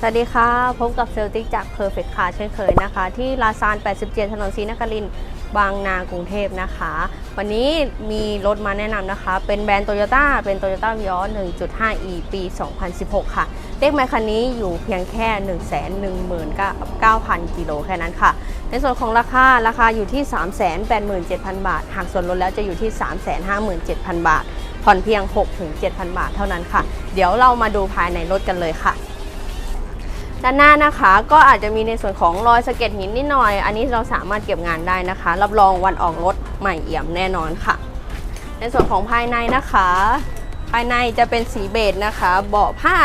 สวัสดีค่ะ พบกับเซลติกจาก Perfect Car เช่นเคยนะคะ ที่ลาซาน 87 ถนนศรีนครินทร์บางนากรุงเทพนะคะ วันนี้มีรถมาแนะนำนะคะ เป็นแบรนด์โตโยต้าเป็น Toyota v i o 1.5e ปี 2016 ค่ะ เลขไมล์คันนี้อยู่เพียงแค่ 119,000 กิโลแค่นั้นค่ะ ในส่วนของราคา ราคาอยู่ที่ 387,000 บาท หากส่วนลดแล้วจะอยู่ที่ 357,000 บาท ผ่อนเพียง 6-7,000 บาทเท่านั้นค่ะ เดี๋ยวเรามาดูภายในรถกันเลยค่ะ ด้านหน้านะคะก็อาจจะมีในส่วนของรอยสะเก็ดหินนิดหน่อย อันนี้เราสามารถเก็บงานได้นะคะ รับรองวันออกรถใหม่เอี่ยมแน่นอนค่ะ ในส่วนของภายในนะคะ ภายในจะเป็นสีเบจนะคะ เบาะผ้า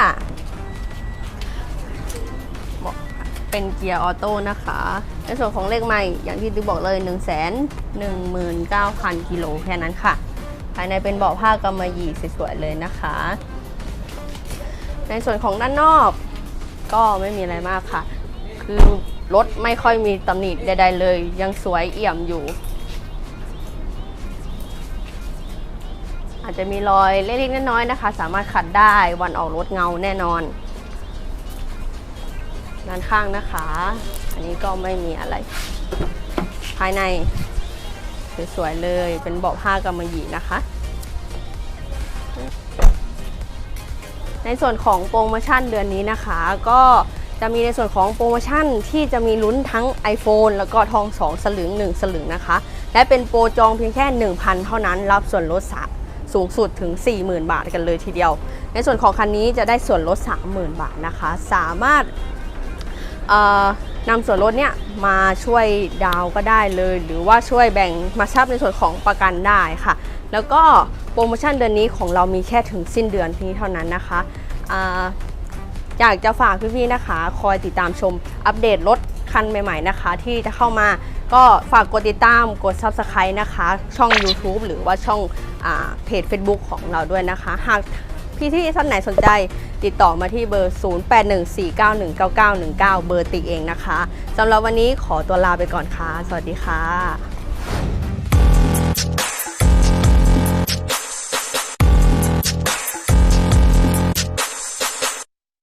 เป็นเกียร์ออโต้นะคะ ในส่วนของเลขใหม่อย่างที่ติ๊กบอกเลย 1 1 9 0 0 0กิโลแค่นั้นค่ะ ภายในเป็นเบาะผ้ากำมะหยี่สวยๆเลยนะคะ ในส่วนของด้านนอก ก็ไม่มีอะไรมากค่ะ คือรถไม่ค่อยมีตำหนิใด ๆ เลย ยังสวยเอี่ยมอยู่ อาจจะมีรอยเล็กๆน้อยๆนะคะ สามารถขัดได้วันออกรถเงาแน่นอนด้านข้างนะคะ อันนี้ก็ไม่มีอะไร ภายในสวยๆเลยเป็นเบาะผ้ากำมะหยี่นะคะ ในส่วนของโปรโมชั่นเดือนนี้นะคะ ก็จะมีในส่วนของโปรโมชั่นที่จะมีลุ้นทั้ง iPhone แล้วก็ทอง 2 สลึง 1 สลึงนะคะ และเป็นโปรจองเพียงแค่ 1,000 เท่านั้น รับส่วนลดสสูงสุดถึง 40,000 บาทกันเลยทีเดียว ในส่วนของคันนี้จะได้ส่วนลด 30,000 บาทนะคะ สามารถนำส่วนลดเนี่ยมาช่วยดาวก็ได้เลย หรือว่าช่วยแบ่งมาชับในส่วนของประกันได้ค่ะ แล้วก็โปรโมชั่นเดือนนี้ของเรามีแค่ถึงสิ้นเดือนนี้เท่านั้นนะคะออยากจะฝากพี่ๆนะคะ คอยติดตามชมอัปเดตรถคันใหม่ๆนะคะ ที่จะเข้ามาก็ฝากกดติดตามกด Subscribe นะคะ ช่อง YouTube หรือว่าช่องอเพจ Facebook ของเราด้วยนะคะ หากพี่ที่ท่านไหนสนใจติดต่อมาที่เบอร์ 0814919919 เบอร์ติเองนะคะสำหรับวันนี้ขอตัวลาไปก่อนค่ะ สวัสดีค่ะ